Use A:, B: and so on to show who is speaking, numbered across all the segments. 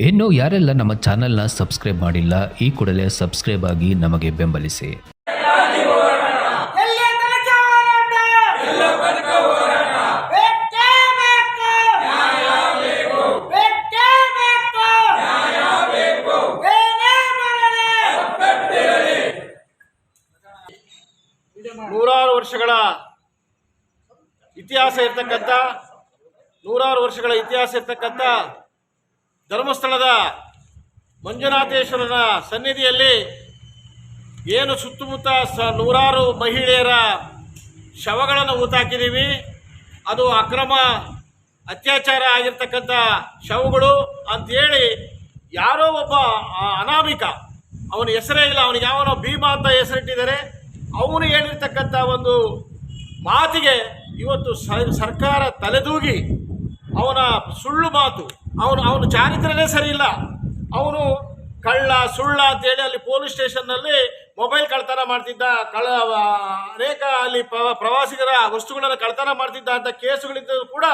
A: ಇನ್ನು ಯಾರೆಲ್ಲ ನಮ್ಮ ಚಾನೆಲ್ನ ಸಬ್ಸ್ಕ್ರೈಬ್ ಮಾಡಿಲ್ಲ ಈ ಕೂಡಲೇ ಸಬ್ಸ್ಕ್ರೈಬ್ ಆಗಿ ನಮಗೆ ಬೆಂಬಲಿಸಿ.
B: ನೂರಾರು ವರ್ಷಗಳ ಇತಿಹಾಸ ಇರ್ತಕ್ಕಂಥ ನೂರಾರು ವರ್ಷಗಳ ಇತಿಹಾಸ ಇರ್ತಕ್ಕಂಥ ಧರ್ಮಸ್ಥಳದ ಮಂಜುನಾಥೇಶ್ವರನ ಸನ್ನಿಧಿಯಲ್ಲಿ ಏನು ಸುತ್ತಮುತ್ತ ಸ ನೂರಾರು ಮಹಿಳೆಯರ ಶವಗಳನ್ನು ಹೂತಾಕಿದ್ದೀವಿ. ಅದು ಅಕ್ರಮ ಅತ್ಯಾಚಾರ ಆಗಿರ್ತಕ್ಕಂಥ ಶವಗಳು ಅಂತೇಳಿ ಯಾರೋ ಒಬ್ಬ ಅನಾಮಿಕ, ಅವನ ಹೆಸರೇ ಇಲ್ಲ, ಅವನಿಗೆ ಯಾವನೋ ಭೀಮಾ ಅಂತ ಹೆಸರಿಟ್ಟಿದ್ದಾರೆ. ಅವನು ಹೇಳಿರ್ತಕ್ಕಂಥ ಒಂದು ಮಾತಿಗೆ ಇವತ್ತು ಸರ್ಕಾರ ತಲೆದೂಗಿ ಅವನ ಸುಳ್ಳು ಮಾತು ಅವನು ಅವನು ಚಾರಿತ್ರನೇ ಸರಿ ಇಲ್ಲ ಅವನು ಕಳ್ಳ, ಸುಳ್ಳ ಅಂತೇಳಿ ಅಲ್ಲಿ ಪೊಲೀಸ್ ಸ್ಟೇಷನ್ನಲ್ಲಿ ಮೊಬೈಲ್ ಕಳ್ತನ ಮಾಡ್ತಿದ್ದ ಕಳ ಅನೇಕ ಅಲ್ಲಿ ಪ್ರ- ಪ್ರವಾಸಿಗರ ವಸ್ತುಗಳನ್ನು ಕಳ್ತನ ಮಾಡ್ತಿದ್ದ ಅಂತ ಕೇಸುಗಳಿದ್ದರೂ ಕೂಡ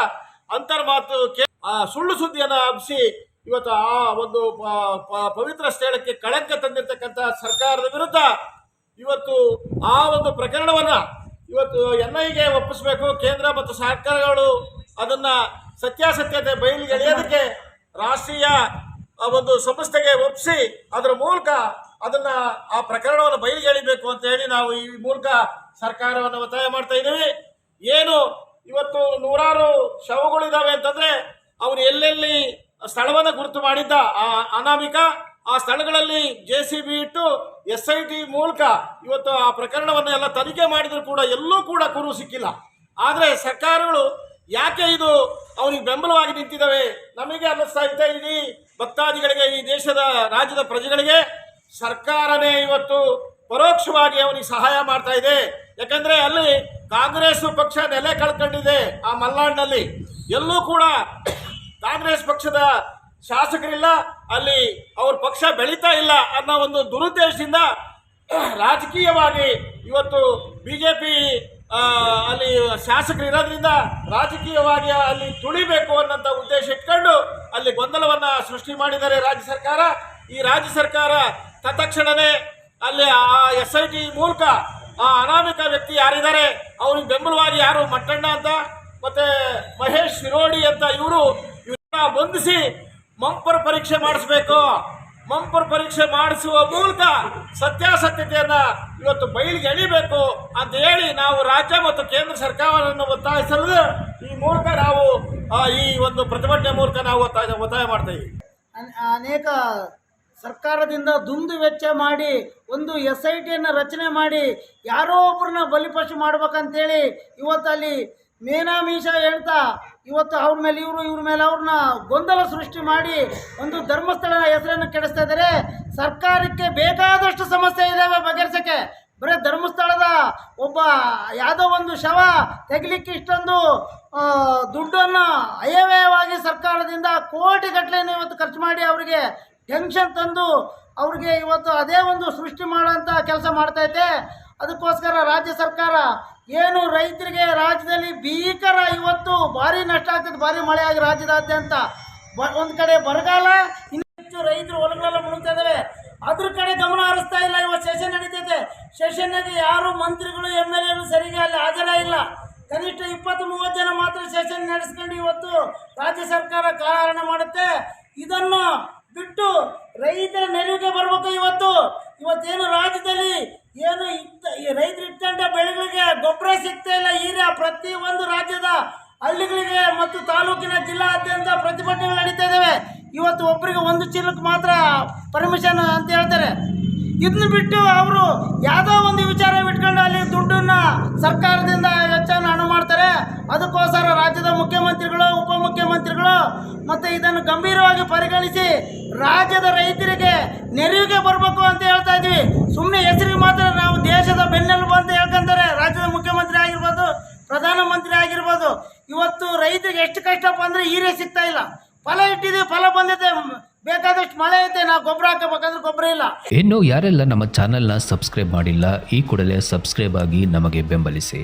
B: ಅಂತರ್ಮಾತು ಕೇ ಸುಳ್ಳು ಸುದ್ದಿಯನ್ನು ಹಬ್ಬಿಸಿ ಇವತ್ತು ಆ ಒಂದು ಪವಿತ್ರ ಸ್ಥಳಕ್ಕೆ ಕಳಂಕ ತಂದಿರತಕ್ಕಂಥ ಸರ್ಕಾರದ ವಿರುದ್ಧ ಇವತ್ತು ಆ ಒಂದು ಪ್ರಕರಣವನ್ನ ಇವತ್ತು ಎನ್ ಐಗೆ ಒಪ್ಪಿಸಬೇಕು, ಕೇಂದ್ರ ಮತ್ತು ಸರ್ಕಾರಗಳು ಅದನ್ನ ಸತ್ಯಾಸತ್ಯತೆ ಬಯಲಿಗೆ ಎಳೆಯೋದಕ್ಕೆ ರಾಷ್ಟ್ರೀಯ ಒಂದು ಸಂಸ್ಥೆಗೆ ಒಪ್ಪಿಸಿ ಅದರ ಮೂಲಕ ಅದನ್ನ ಆ ಪ್ರಕರಣವನ್ನು ಬಯಲಿಗೆ ಎಳಿಬೇಕು ಅಂತ ಹೇಳಿ ನಾವು ಈ ಮೂಲಕ ಸರ್ಕಾರವನ್ನು ಒತ್ತಾಯ ಮಾಡ್ತಾ ಇದ್ದೀವಿ. ಏನು ಇವತ್ತು ನೂರಾರು ಶವಗಳಿದಾವೆ ಅಂತಂದ್ರೆ ಅವನು ಎಲ್ಲೆಲ್ಲಿ ಸ್ಥಳವನ್ನು ಗುರುತು ಮಾಡಿದ್ದ, ಆ ಅನಾಮಿಕ, ಆ ಸ್ಥಳಗಳಲ್ಲಿ ಜೆ ಸಿ ಬಿ ಇಟ್ಟು ಎಸ್ ಐ ಟಿ ಮೂಲಕ ಇವತ್ತು ಆ ಪ್ರಕರಣವನ್ನು ಎಲ್ಲ ತನಿಖೆ ಮಾಡಿದ್ರು ಕೂಡ ಎಲ್ಲೂ ಕೂಡ ಕುರು ಸಿಕ್ಕಿಲ್ಲ. ಆದರೆ ಸರ್ಕಾರಗಳು ಯಾಕೆ ಇದು? ಅವನಿಗೆ ಬೆಂಬಲವಾಗಿ ನಿಂತಿದ್ದಾವೆ. ನಮಗೆ ಅನ್ನಿಸ್ತಾ ಇದೆ ಇಲ್ಲಿ ಭಕ್ತಾದಿಗಳಿಗೆ ಈ ದೇಶದ ರಾಜ್ಯದ ಪ್ರಜೆಗಳಿಗೆ ಸರ್ಕಾರನೇ ಇವತ್ತು ಪರೋಕ್ಷವಾಗಿ ಅವನಿಗೆ ಸಹಾಯ ಮಾಡ್ತಾ ಇದೆ. ಯಾಕಂದ್ರೆ ಅಲ್ಲಿ ಕಾಂಗ್ರೆಸ್ ಪಕ್ಷ ನೆಲೆ ಕಳ್ಕೊಂಡಿದೆ ಆ ಮಲ್ನಾಡಿನಲ್ಲಿ. ಎಲ್ಲೂ ಕೂಡ ಕಾಂಗ್ರೆಸ್ ಪಕ್ಷದ ಶಾಸಕರಿಲ್ಲ, ಅಲ್ಲಿ ಅವ್ರ ಪಕ್ಷ ಬೆಳೀತಾ ಇಲ್ಲ ಅನ್ನೋ ಒಂದು ದುರುದ್ದೇಶದಿಂದ ರಾಜಕೀಯವಾಗಿ ಇವತ್ತು ಬಿ ಜೆ ಪಿ ಅಲ್ಲಿ ಶಾಸಕರು ಇರೋದ್ರಿಂದ ರಾಜಕೀಯವಾಗಿ ಅಲ್ಲಿ ತುಳಿಬೇಕು ಅನ್ನೋಂಥ ಉದ್ದೇಶ ಇಟ್ಕೊಂಡು ಅಲ್ಲಿ ಗೊಂದಲವನ್ನು ಸೃಷ್ಟಿ ಮಾಡಿದ್ದಾರೆ ರಾಜ್ಯ ಸರ್ಕಾರ. ಈ ರಾಜ್ಯ ಸರ್ಕಾರ ತತ್ಕ್ಷಣವೇ ಅಲ್ಲಿ ಆ ಎಸ್ ಐ ಟಿ ಮೂಲಕ ಆ ಅನಾಮಿಕ ವ್ಯಕ್ತಿ ಯಾರಿದ್ದಾರೆ, ಅವ್ರಿಗೆ ಬೆಂಬಲವಾಗಿ ಯಾರು ಮಟ್ಟಣ್ಣ ಅಂತ, ಮತ್ತೆ ಮಹೇಶ್ ಶಿರೋಡಿ ಅಂತ ಇವರು ಇವರನ್ನ ಬಂಧಿಸಿ ಮಂಪರ್ ಪರೀಕ್ಷೆ ಮಾಡಿಸ್ಬೇಕು. ಮಂಪರ್ ಪರೀಕ್ಷೆ ಮಾಡಿಸುವ ಮೂಲಕ ಸತ್ಯಾಸತ್ಯತೆಯನ್ನ ಇವತ್ತು ಬಯಲಿಗೆ ಎಳಿಬೇಕು ಅಂತ ಹೇಳಿ ನಾವು ರಾಜ್ಯ ಮತ್ತು ಕೇಂದ್ರ ಸರ್ಕಾರವನ್ನು ಒತ್ತಾಯಿಸಲು ಈ ಮೂಲಕ ನಾವು ಈ ಒಂದು ಪ್ರತಿಭಟನೆ ಮೂಲಕ ನಾವು ಒತ್ತಾಯ ಒತ್ತಾಯ
C: ಮಾಡ್ತೇವೆ ಅನೇಕ ಸರ್ಕಾರದಿಂದ ದುಂದು ವೆಚ್ಚ ಮಾಡಿ, ಒಂದು ಎಸ್ ಐ ಟಿಯನ್ನು ರಚನೆ ಮಾಡಿ, ಯಾರೋ ಒಬ್ಬರನ್ನ ಬಲಿಪಶು ಮಾಡ್ಬೇಕಂತೇಳಿ ಇವತ್ತು ಅಲ್ಲಿ ಮೇನಾಮೀಷ ಹೇಳ್ತಾ, ಇವತ್ತು ಅವ್ರ ಮೇಲೆ ಇವರು, ಇವ್ರ ಮೇಲೆ ಅವ್ರನ್ನ ಗೊಂದಲ ಸೃಷ್ಟಿ ಮಾಡಿ ಒಂದು ಧರ್ಮಸ್ಥಳದ ಹೆಸರನ್ನು ಕೆಡಿಸ್ತಾ ಇದ್ದಾರೆ. ಸರ್ಕಾರಕ್ಕೆ ಬೇಕಾದಷ್ಟು ಸಮಸ್ಯೆ ಇದ್ದಾವೆ ಬಗೆಹರಿಸಕ್ಕೆ. ಬರೀ ಧರ್ಮಸ್ಥಳದ ಒಬ್ಬ ಯಾವುದೋ ಒಂದು ಶವ ತೆಗಿಲಿಕ್ಕೆ ಇಷ್ಟೊಂದು ದುಡ್ಡನ್ನು ಅಯವ್ಯಯವಾಗಿ ಸರ್ಕಾರದಿಂದ ಕೋಟಿಗಟ್ಟಲೆಯನ್ನು ಇವತ್ತು ಖರ್ಚು ಮಾಡಿ ಅವರಿಗೆ ಟೆನ್ಷನ್ ತಂದು ಅವ್ರಿಗೆ ಇವತ್ತು ಅದೇ ಒಂದು ಸೃಷ್ಟಿ ಮಾಡೋಂಥ ಕೆಲಸ ಮಾಡ್ತೈತೆ ಅದಕ್ಕೋಸ್ಕರ ರಾಜ್ಯ ಸರ್ಕಾರ ಏನು ರೈತರಿಗೆ ರಾಜ್ಯದಲ್ಲಿ ಭೀಕರ ಇವತ್ತು ಭಾರಿ ನಷ್ಟ ಆಗ್ತದೆ, ಭಾರಿ ಮಳೆ ಆಗಿ ರಾಜ್ಯದಾದ್ಯಂತ. ಒಂದು ಕಡೆ ಬರಗಾಲ, ಇನ್ನು ರೈತರು ಹೊಲಗಳೆಲ್ಲ ಮುಳುಗ್ತಾ ಇದಾವೆ. ಅದ್ರ ಕಡೆ ಗಮನ ಹರಿಸ್ತಾ ಇಲ್ಲ ಇವತ್ತು ಸೆಷನ್ ನಡೀತೈತೆ. ಸೆಷನ್ಗೆ ಯಾರು ಮಂತ್ರಿಗಳು ಎಂ ಎಲ್ ಎಗಳು ಸರಿಗೆ ಅಲ್ಲಿ ಹಾಜರ ಇಲ್ಲ. ಕನಿಷ್ಠ ಇಪ್ಪತ್ತು ಮೂವತ್ತು ಜನ ಮಾತ್ರ ಸೆಷನ್ ನಡೆಸ್ಕೊಂಡು ಇವತ್ತು ರಾಜ್ಯ ಸರ್ಕಾರ ಕಾರಣ ಮಾಡುತ್ತೆ. ಇದನ್ನು ಬಿಟ್ಟು ರೈತರ ನೆರವಿಗೆ ಬರಬೇಕು ಇವತ್ತು. ಇವತ್ತೇನು ರಾಜ್ಯದಲ್ಲಿ ಏನು ಇತ್ತ ಈ ರೈತರು ಇಟ್ಟಂತ ಬೆಳೆಗಳಿಗೆ ಗೊಬ್ಬರ ಸಿಗ್ತಾ ಇಲ್ಲ. ಈಗ ಪ್ರತಿ ಒಂದು ರಾಜ್ಯದ ಹಳ್ಳಿಗಳಿಗೆ ಮತ್ತು ತಾಲೂಕಿನ ಜಿಲ್ಲಾದ್ಯಂತ ಪ್ರತಿಭಟನೆಗಳು ನಡೀತಾ ಇದ್ದಾವೆ ಇವತ್ತು ಒಬ್ಬರಿಗೆ ಒಂದು ಚೀಲಕ್ಕೆ ಮಾತ್ರ ಪರ್ಮಿಷನ್ ಅಂತ ಹೇಳ್ತಾರೆ. ಇದನ್ನ ಬಿಟ್ಟು ಅವರು ಯಾವುದೋ ಒಂದು ವಿಚಾರ ಬಿಟ್ಕೊಂಡು ಅಲ್ಲಿ ದುಡ್ಡನ್ನು ಸರ್ಕಾರದಿಂದ ವೆಚ್ಚವನ್ನು ಹಣ ಮಾಡ್ತಾರೆ. ಅದಕ್ಕೋಸ್ಕರ ರಾಜ್ಯದ ಮುಖ್ಯಮಂತ್ರಿಗಳು, ಉಪಮುಖ್ಯಮಂತ್ರಿಗಳು ಮತ್ತು ಇದನ್ನು ಗಂಭೀರವಾಗಿ ಪರಿಗಣಿಸಿ ರಾಜ್ಯದ ರೈತರಿಗೆ ನೆರವಿಗೆ ಬರಬೇಕು ಅಂತ ಹೇಳ್ತಾ ಇದ್ವಿ. ಸುಮ್ಮನೆ ಹೆಸರಿಗೆ ಮಾತ್ರ ನಾವು ದೇಶದ ಬೆನ್ನೆಲುಬು ಅಂತ ಹೇಳ್ಕೊಂತಾರೆ ರಾಜ್ಯದ ಮುಖ್ಯಮಂತ್ರಿ ಆಗಿರ್ಬೋದು ಪ್ರಧಾನಮಂತ್ರಿ ಆಗಿರ್ಬೋದು ಇವತ್ತು ರೈತರಿಗೆ ಎಷ್ಟು ಕಷ್ಟಪ್ಪ ಅಂದರೆ ಹೀರೆ ಸಿಗ್ತಾ ಇಲ್ಲ. ಫಲ ಇಟ್ಟಿದೆ, ಫಲ ಬಂದಿದೆ. ಬೇಕಾದಷ್ಟು ಮಳೆ ಐತೆ ನಾವು ಗೊಬ್ಬರ ಹಾಕಬೇಕಂದ್ರೆ ಗೊಬ್ಬರ ಇಲ್ಲ.
A: ಇನ್ನು ಯಾರೆಲ್ಲ ನಮ್ಮ ಚಾನೆಲ್ನ ಸಬ್ಸ್ಕ್ರೈಬ್ ಮಾಡಿಲ್ಲ, ಈ ಕೂಡಲೇ ಸಬ್ಸ್ಕ್ರೈಬ್ ಆಗಿ ನಮಗೆ ಬೆಂಬಲಿಸಿ.